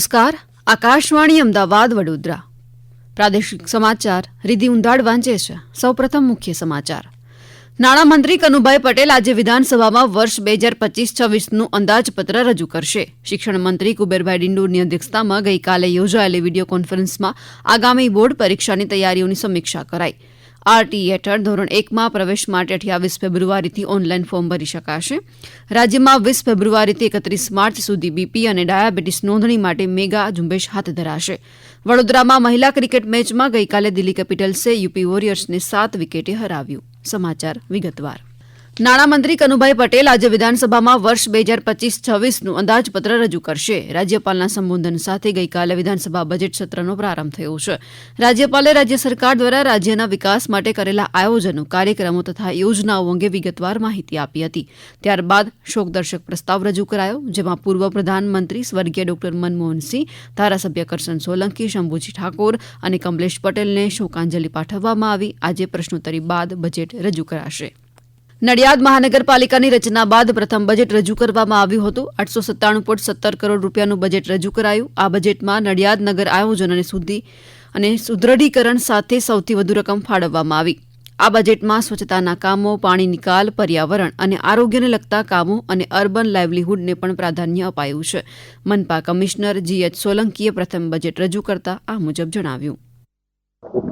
નમસ્કાર. આકાશવાણી અમદાવાદ, વડોદરા. પ્રાદેશિક સમાચાર રિધિ ઉંધાડ વાંચે છે. સૌપ્રથમ મુખ્ય સમાચાર. નાણામંત્રી કનુભાઈ પટેલ આજે વિધાનસભામાં વર્ષ બે હજાર પચીસ છવ્વીસનું અંદાજપત્ર રજૂ કરશે. શિક્ષણ મંત્રી કુબેરભાઈ ડિંડોરની અધ્યક્ષતામાં ગઈકાલે યોજાયેલી વીડિયો કોન્ફરન્સમાં આગામી બોર્ડ પરીક્ષાની તૈયારીઓની સમીક્ષા કરાઈ. આરટી હેઠળ ધોરણ એકમાં પ્રવેશ માટે અઠ્યાવીસ ફેબ્રુઆરીથી ઓનલાઈન ફોર્મ ભરી શકાશે. રાજ્યમાં વીસ ફેબ્રુઆરીથી એકત્રીસ માર્ચ સુધી બીપી અને ડાયાબિટીસ નોંધણી માટે મેગા ઝુંબેશ હાથ ધરાશે. વડોદરામાં મહિલા ક્રિકેટ મેચમાં ગઈકાલે દિલ્હી કેપિટલ્સે યુપી વોરિયર્સને સાત વિકેટે હરાવ્યું. સમાચાર વિગતવાર. નાણામંત્રી કનુભાઈ પટેલ આજે વિધાનસભામાં વર્ષ બે હજાર પચીસ છવ્વીસનું અંદાજપત્ર રજૂ કરશે. રાજ્યપાલના સંબોધન સાથે ગઈકાલે વિધાનસભા બજેટ સત્રનો પ્રારંભ થયો છે. રાજ્યપાલે રાજ્ય સરકાર દ્વારા રાજ્યના વિકાસ માટે કરેલા આયોજનો, કાર્યક્રમો તથા યોજનાઓ અંગે વિગતવાર માહિતી આપી હતી. ત્યારબાદ શોકદર્શક પ્રસ્તાવ રજૂ કરાયો, જેમાં પૂર્વ પ્રધાનમંત્રી સ્વર્ગીય ડોક્ટર મનમોહનસિંહ ધારાસભ્ય કરશન સોલંકી, શંભુજી ઠાકોર અને કમલેશ પટેલને શોકાંજલિ પાઠવવામાં આવી. આજે પ્રશ્નોત્તરી બાદ બજેટ રજૂ કરાશે. નડિયાદ મહાનગરપાલિકાની રચના બાદ પ્રથમ બજેટ રજૂ કરવામાં આવ્યું હતું. આઠસો સત્તાણું પોઈન્ટ સત્તર કરોડ રૂપિયાનું બજેટ રજૂ કરાયું. આ બજેટમાં નડિયાદ નગર આયોજન અને સુધી અને સુદ્રઢીકરણ સાથે સૌથી વધુ રકમ ફાળવવામાં આવી. આ બજેટમાં સ્વચ્છતાના કામો, પાણી નિકાલ, પર્યાવરણ અને આરોગ્યને લગતા કામો અને અર્બન લાઇવલીહુડને પણ પ્રાધાન્ય અપાયું છે. મનપા કમિશનર જીએચ સોલંકીએ પ્રથમ બજેટ રજૂ કરતા આ મુજબ જણાવ્યું.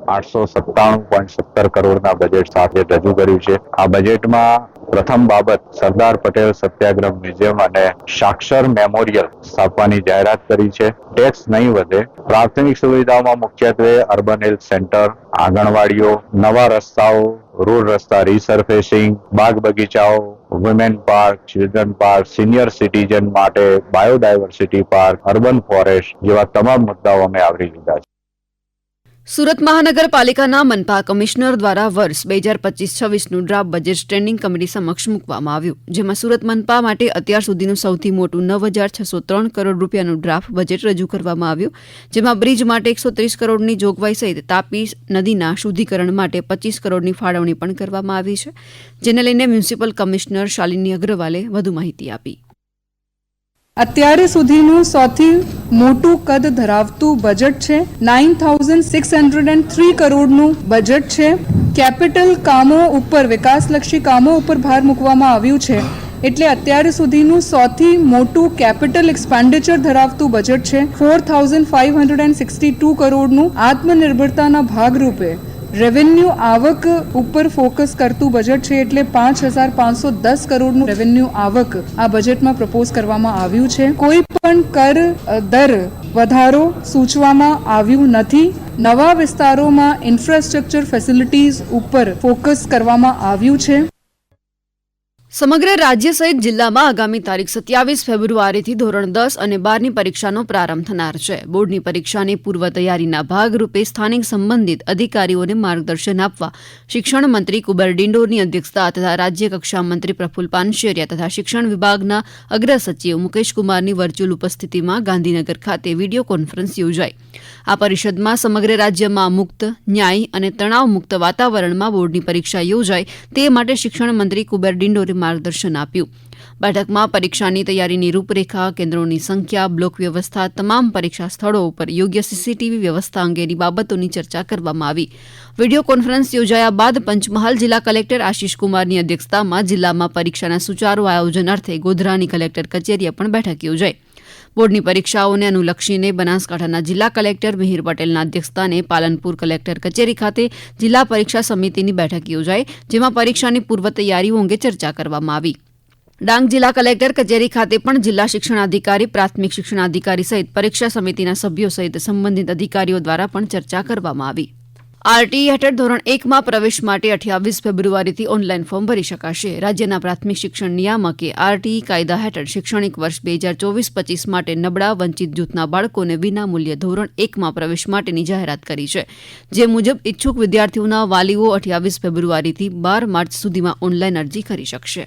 આઠસો સત્તાણું પોઈન્ટ સત્તર કરોડના બજેટ સાથે રજૂ કર્યું છે. આ બજેટમાં પ્રથમ બાબત સરદાર પટેલ સત્યાગ્રહ મ્યુઝિયમ અને સાક્ષર મેમોરિયલ સ્થાપવાની જાહેરાત કરી છે. ટેક્સ નહીં વધે. પ્રાથમિક સુવિધાઓમાં મુખ્યત્વે અર્બન હેલ્થ સેન્ટર, આંગણવાડીઓ, નવા રસ્તાઓ, રોડ રસ્તા રીસર્ફેસિંગ બાગ બગીચાઓ women park children park senior citizen માટે બાયોડાયવર્સિટી પાર્ક અર્બન ફોરેસ્ટ જેવા તમામ મુદ્દાઓ અમે આવરી લીધા છે. સુરત મહાનગરપાલિકાના મનપા કમિશનર દ્વારા વર્ષ બે હજાર પચીસ છવ્વીસનું ડ્રાફ્ટ બજેટ સ્ટેન્ડિંગ કમિટી સમક્ષ મૂકવામાં આવ્યું, જેમાં સુરત મનપા માટે અત્યાર સુધીનું સૌથી મોટું નવ હજાર છસો ત્રણ કરોડ રૂપિયાનું ડ્રાફ્ટ બજેટ રજૂ કરવામાં આવ્યું, જેમાં બ્રિજ માટે એકસો ત્રીસ કરોડની જોગવાઈ સહિત તાપી નદીના શુદ્ધિકરણ માટે પચીસ કરોડની ફાળવણી પણ કરવામાં આવી છે, જેને લઈને મ્યુનિસિપલ કમિશનર શાલિની અગ્રવાલે વધુ માહિતી આપી. અત્યારે સુધીનું સૌથી મોટું કદ ધરાવતું બજેટ છે. Nine thousand six hundred and three કરોડનું બજેટ છે. કેપિટલ કામો ઉપર, વિકાસલક્ષી કામો ઉપર ભાર મૂકવામાં આવ્યું છે. એટલે અત્યારે સુધીનું સૌથી મોટું કેપિટલ એક્સપેન્ડિચર ધરાવતું બજેટ છે. Four thousand five hundred and sixty two કરોડનું આત્મનિર્ભરતાના ભાગરૂપે. રેવન્યુ આવક ઉપર ફોકસ કરતું બજેટ છે એટલે પાંચ હજાર પાંચસો દસ કરોડનું રેવન્યુ આવક આ બજેટમાં પ્રપોઝ કરવામાં આવ્યું છે. કોઈ પણ કર દર વધારો સૂચવામાં આવ્યું નથી. નવા વિસ્તારોમાં ઇન્ફ્રાસ્ટ્રક્ચર ફેસિલિટીઝ ઉપર ફોકસ કરવામાં આવ્યું છે. સમગ્ર રાજ્ય સહિત જિલ્લામાં આગામી તારીખ સત્યાવીસ ફેબ્રુઆરીથી ધોરણ દસ અને બારની પરીક્ષાનો પ્રારંભ થનાર છે. બોર્ડની પરીક્ષાની પૂર્વ તૈયારીના ભાગરૂપે સ્થાનિક સંબંધિત અધિકારીઓને માર્ગદર્શન આપવા શિક્ષણ મંત્રી કુબર ડિંડોરની અધ્યક્ષતા તથા રાજ્ય કક્ષા મંત્રી પ્રફુલ પાનશેરિયા તથા શિક્ષણ વિભાગના અગ્ર સચિવ મુકેશ કુમારની વર્ચ્યુઅલ ઉપસ્થિતિમાં ગાંધીનગર ખાતે વીડિયો કોન્ફરન્સ યોજાઈ. આ પરિષદમાં સમગ્ર રાજ્યમાં મુક્ત, ન્યાય અને તણાવ મુક્ત વાતાવરણમાં બોર્ડની પરીક્ષા યોજાય તે માટે શિક્ષણ મંત્રી કુબેર ડિંડોરે માર્ગદર્શન આપ્યું. બેઠકમાં પરીક્ષાની તૈયારીની રૂપરેખા, કેન્દ્રોની સંખ્યા, બ્લોક વ્યવસ્થા, તમામ પરીક્ષા સ્થળો ઉપર યોગ્ય સીસીટીવી વ્યવસ્થા અંગેની બાબતોની ચર્ચા કરવામાં આવી. વીડિયો કોન્ફરન્સ યોજાયા બાદ પંચમહાલ જિલ્લા કલેક્ટર આશિષ કુમારની અધ્યક્ષતામાં જિલ્લામાં પરીક્ષાના સુચારુ આયોજન અર્થે ગોધરાની કલેક્ટર કચેરીએ પણ બેઠક યોજાઈ. બોર્ડની પરીક્ષાઓને અનુલક્ષીને બનાસકાંઠાના જિલ્લા કલેક્ટર મિહિર પટેલના અધ્યક્ષસ્થાને પાલનપુર કલેક્ટર કચેરી ખાતે જિલ્લા પરીક્ષા સમિતિની બેઠક યોજાઈ, જેમાં પરીક્ષાની પૂર્વ તૈયારીઓ અંગે ચર્ચા કરવામાં આવી. ડાંગ જિલ્લા કલેક્ટર કચેરી ખાતે પણ જિલ્લા શિક્ષણાધિકારી, પ્રાથમિક શિક્ષણાધિકારી સહિત પરીક્ષા સમિતિના સભ્યો સહિત સંબંધિત અધિકારીઓ દ્વારા પણ ચર્ચા કરવામાં આવી. આરટી હેઠળ ધોરણ એકમાં પ્રવેશ માટે અઠ્યાવીસ ફેબ્રુઆરીથી ઓનલાઈન ફોર્મ ભરી શકાશે. રાજ્યના પ્રાથમિક શિક્ષણ નિયામકે આરટી કાયદા હેઠળ શૈક્ષણિક વર્ષ બે હજાર ચોવીસ પચીસ માટે નબળા વંચિત જૂથના બાળકોને વિનામૂલ્યે ધોરણ એકમાં પ્રવેશ માટેની જાહેરાત કરી છે. જે મુજબ ઇચ્છુક વિદ્યાર્થીઓના વાલીઓ અઠ્યાવીસ ફેબ્રુઆરીથી બાર માર્ચ સુધીમાં ઓનલાઈન અરજી કરી શકશે.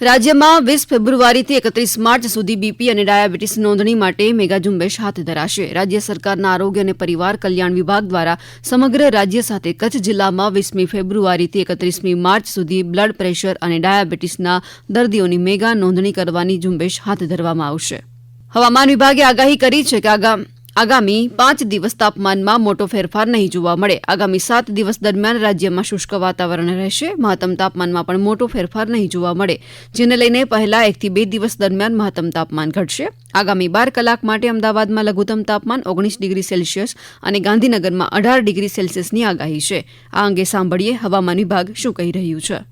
રાજ્યમાં વીસ ફેબ્રુઆરીથી એકત્રીસ માર્ચ સુધી બીપી અને ડાયાબિટીસ નોંધણી માટે મેગા ઝુંબેશ હાથ ધરાશે. રાજ્ય સરકારના આરોગ્ય અને પરિવાર કલ્યાણ વિભાગ દ્વારા સમગ્ર રાજ્ય સાથે કચ્છ જિલ્લામાં વીસમી ફેબ્રુઆરીથી એકત્રીસમી માર્ચ સુધી બ્લડ પ્રેશર અને ડાયાબિટીસના દર્દીઓની મેગા નોંધણી કરવાની ઝુંબેશ હાથ ધરવામાં આવશે. હવામાન વિભાગે આગાહી કરી છે કે આગામ આગામી પાંચ દિવસ તાપમાનમાં મોટો ફેરફાર નહીં જોવા મળે. આગામી સાત દિવસ દરમિયાન રાજ્યમાં શુષ્ક વાતાવરણ રહેશે. મહત્તમ તાપમાનમાં પણ મોટો ફેરફાર નહીં જોવા મળે, જેને લઈને પહેલા એકથી બે દિવસ દરમિયાન મહત્તમ તાપમાન ઘટશે. આગામી બાર કલાક માટે અમદાવાદમાં લઘુત્તમ તાપમાન ઓગણીસ ડિગ્રી સેલ્સિયસ અને ગાંધીનગરમાં અઢાર ડિગ્રી સેલ્સિયસની આગાહી છે. આ અંગે સાંભળીએ હવામાન વિભાગ શું કહી રહ્યું છે.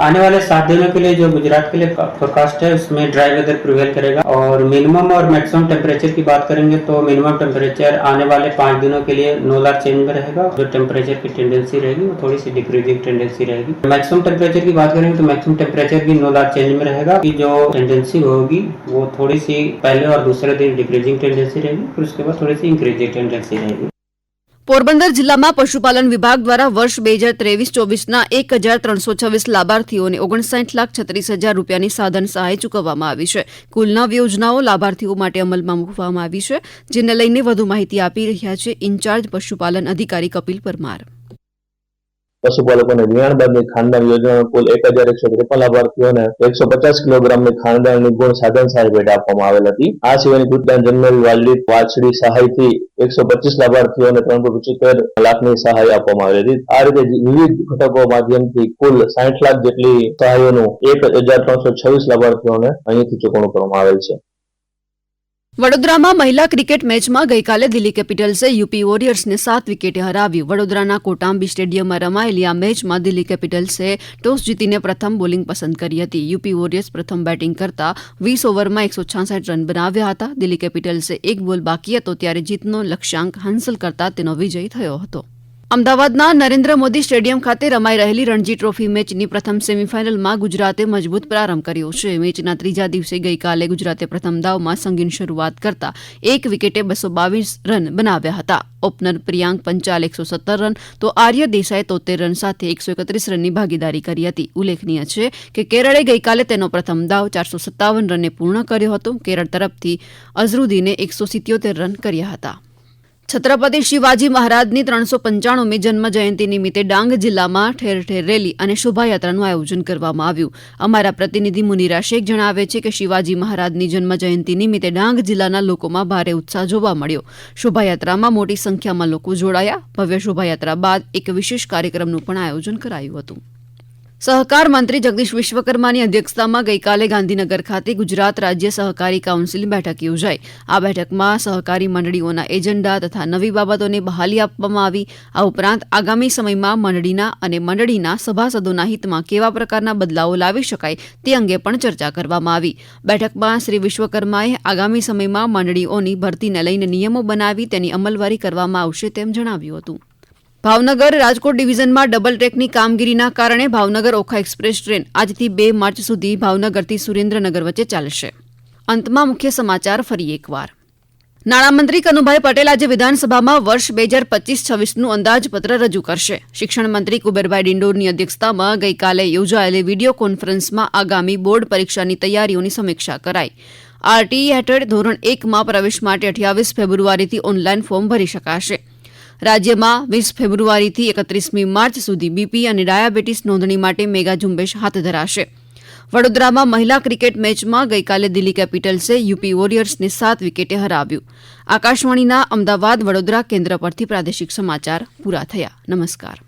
आने वाले सात दिनों के लिए जो गुजरात के लिए फोरकास्ट है, उसमें ड्राई वेदर प्रिवेल करेगा और मिनिमम और मैक्सिमम टेम्परेचर की बात करेंगे तो मिनिमम टेम्परेचर आने वाले पाँच दिनों के लिए नो लार चेंज में रहेगा। जो टेम्परेचर की टेंडेंसी रहेगी, वो थोड़ी सी डिक्रीजिंग टेंडेंसी रहेगी। मैक्सिमम टेम्परेचर की बात करेंगे तो मैक्सिमम टेम्परेचर भी नो लार चेंज में रहेगा। की जो टेंडेंसी होगी, वो थोड़ी सी पहले और दूसरे दिन डिक्रीजिंग टेंडेंसी रहेगी, फिर उसके बाद थोड़ी सी इंक्रीजिंग टेंडेंसी रहेगी। પોરબંદર જિલ્લામાં પશુપાલન વિભાગ દ્વારા વર્ષ બે હજાર ત્રેવીસ ચોવીસના એક હજાર ત્રણસો છવ્વીસ લાભાર્થીઓને ઓગણસાઠ લાખ છત્રીસ હજાર રૂપિયાની સાધન સહાય ચૂકવવામાં આવી છે. કુલ નવ યોજનાઓ લાભાર્થીઓ માટે અમલમાં મૂકવામાં આવી છે, જેને લઈને વધુ માહિતી આપી રહ્યા છે ઇન્ચાર્જ પશુપાલન અધિકારી કપિલ પરમાર. પશુપાલકોને વિયાણ બાદની ખાનદાન યોજના કુલ એક હજાર એકસો ત્રેપન લાભાર્થીઓને એકસો પચાસ કિલોગ્રામની ખાનદાનની ગુણ સાધન સહાય ભેટ આપવામાં આવેલ હતી. આ સિવાયની ભૂતદાન જન્મેલ વાલડી વાછડી સહાયથી એકસો પચીસ લાભાર્થીઓને ત્રણ પોઈન્ટ પંચોતેર લાખની સહાય આપવામાં આવેલી હતી. આ રીતે વિવિધ ઘટકો માધ્યમથી કુલ સાઠ લાખ જેટલી સહાયોનું એક હજાર ત્રણસો છવ્વીસ લાભાર્થીઓને અહીંથી ચૂકવણું કરવામાં આવેલ છે. વડોદરામાં મહિલા ક્રિકેટ મેચમાં ગઈકાલે દિલ્હી કેપિટલ્સે યુપી વોરિયર્સને સાત વિકેટે હરાવ્યું. વડોદરાના કોટાંબી સ્ટેડિયમમાં રમાયેલી આ મેચમાં દિલ્હી કેપિટલ્સે ટોસ જીતીને પ્રથમ બોલિંગ પસંદ કરી હતી. યુપી વોરિયર્સ પ્રથમ બેટિંગ કરતા વીસ ઓવરમાં એકસો છાસઠ રન બનાવ્યા હતા. દિલ્હી કેપિટલ્સે એક બોલ બાકી હતો ત્યારે જીતનો લક્ષ્યાંક હાંસલ કરતા તેનો વિજય થયો હતો. અમદાવાદના નરેન્દ્ર મોદી સ્ટેડિયમ ખાતે રમાઈ રહેલી રણજી ટ્રોફી મેચની પ્રથમ સેમીફાઇનલમાં ગુજરાતે મજબૂત પ્રારંભ કર્યો છે. મેચના ત્રીજા દિવસે ગઈકાલે ગુજરાતે પ્રથમ દાવમાં સંગીન શરૂઆત કરતા એક વિકેટે બસો બાવીસ રન બનાવ્યા હતા. ઓપનર પ્રિયાંક પંચાલ, એકસો સત્તર રન તો આર્ય દેસાઈ તોતેર રન સાથે એકસો એકત્રીસ રનની ભાગીદારી કરી હતી. ઉલ્લેખનીય છે કે કેરળે ગઈકાલે તેનો પ્રથમ દાવ ચારસો સત્તાવન રને પૂર્ણ કર્યો હતો. કેરળ તરફથી અઝરુદ્દીને એકસો સિત્યોતેર રન કર્યા હતા. છત્રપતિ શિવાજી મહારાજની ત્રણસો પંચાણુમી જન્મ જયંતિ નિમિત્તે ડાંગ જિલ્લામાં ઠેર ઠેર રેલી અને શોભાયાત્રાનું આયોજન કરવામાં આવ્યું. અમારા પ્રતિનિધિ મુનિરા શેખ જણાવે છે કે શિવાજી મહારાજની જન્મ જયંતિ નિમિત્તે ડાંગ જિલ્લાના લોકોમાં ભારે ઉત્સાહ જોવા મળ્યો. શોભાયાત્રામાં મોટી સંખ્યામાં લોકો જોડાયા. ભવ્ય શોભાયાત્રા બાદ એક વિશેષ કાર્યક્રમનું પણ આયોજન કરાયું હતું. સહકાર મંત્રી જગદીશ વિશ્વકર્માની અધ્યક્ષતામાં ગઈકાલે ગાંધીનગર ખાતે ગુજરાત રાજ્ય સહકારી કાઉન્સિલ બેઠક યોજાઈ. આ બેઠકમાં સહકારી મંડળીઓના એજન્ડા તથા નવી બાબતોને બહાલી આપવામાં આવી. આ ઉપરાંત આગામી સમયમાં મંડળીના અને મંડળીના સભાસદોના હિતમાં કેવા પ્રકારના બદલાવો લાવી શકાય તે અંગે પણ ચર્ચા કરવામાં આવી. બેઠકમાં શ્રી વિશ્વકર્માએ આગામી સમયમાં મંડળીઓની ભરતીને લઈને નિયમો બનાવી તેની અમલવારી કરવામાં આવશે તેમ જણાવ્યું હતું. ભાવનગર રાજકોટ ડિવિઝનમાં ડબલ ટ્રેકની કામગીરીના કારણે ભાવનગર ઓખા એક્સપ્રેસ ટ્રેન આજથી બે માર્ચ સુધી ભાવનગરથી સુરેન્દ્રનગર વચ્ચે ચાલશે. અંતમાં મુખ્ય સમાચાર ફરી એકવાર. નાણામંત્રી કનુભાઈ પટેલ આજે વિધાનસભામાં વર્ષ બે હજાર પચીસ છવ્વીસનું અંદાજપત્ર રજૂ કરશે. શિક્ષણ મંત્રી કુબેરભાઈ ડિંડોરની અધ્યક્ષતામાં ગઈકાલે યોજાયેલી વીડિયો કોન્ફરન્સમાં આગામી બોર્ડ પરીક્ષાની તૈયારીઓની સમીક્ષા કરાઈ. આરટીઈ હેઠળ ધોરણ એકમાં પ્રવેશ માટે અઠ્યાવીસ ફેબ્રુઆરીથી ઓનલાઈન ફોર્મ ભરી શકાશે. રાજ્યમાં વીસ ફેબ્રુઆરીથી એકત્રીસમી માર્ચ સુધી બીપી અને ડાયાબિટીસ નોંધણી માટે મેગા ઝુંબેશ હાથ ધરાશે. વડોદરામાં મહિલા ક્રિકેટ મેચમાં ગઈકાલે દિલ્હી કેપિટલ્સે યુપી વોરિયર્સને સાત વિકેટે હરાવ્યું. આકાશવાણીના અમદાવાદ વડોદરા કેન્દ્ર પરથી પ્રાદેશિક સમાચાર પૂરા થયા. નમસ્કાર.